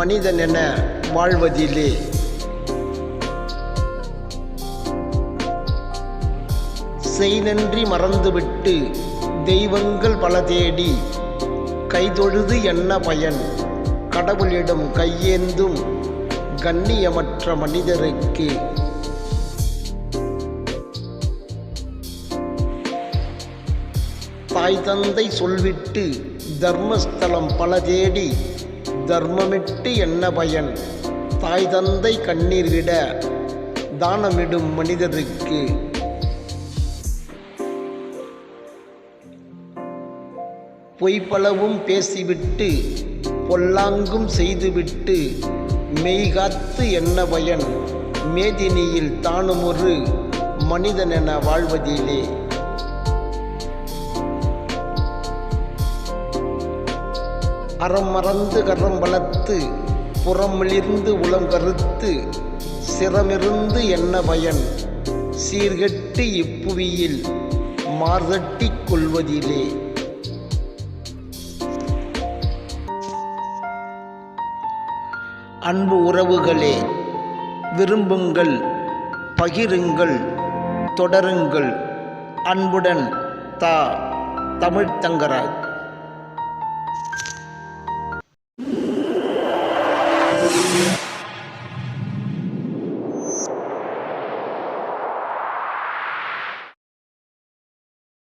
மனிதனென வாழ்வதிலே செய் நன்றி மறந்துவிட்டு தெய்வங்கள் பல தேடி கைதொழுது என்ன பயன்? கடவுளிடம் கையேந்தும் கண்ணியமற்ற மனிதருக்கு. தாய் தந்தை சொல்விட்டு தர்மஸ்தலம் பல தேடி தர்மமிட்டு என்ன பயன்? தாய் தந்தை கண்ணீர் விட தானமிடும் மனிதருக்கு. பொய்ப்பளவும் பேசிவிட்டு பொல்லாங்கும் செய்துவிட்டு மெய்காத்து என்ன பயன்? மேதினியில் தானுமொரு மனிதனென வாழ்வதிலே. அறம் மறந்து கரம் வளர்த்து புறமிளிர்ந்து உளம் கருத்து சிரமிருந்து என்ன பயன்? சீர்கெட்டு இப்புவியில் மார்தட்டிக் கொள்வதிலே. அன்பு உறவுகளே விரும்புங்கள் பகிருங்கள் தொடருங்கள். அன்புடன் தா தமிழ்த்தங்கராஜ்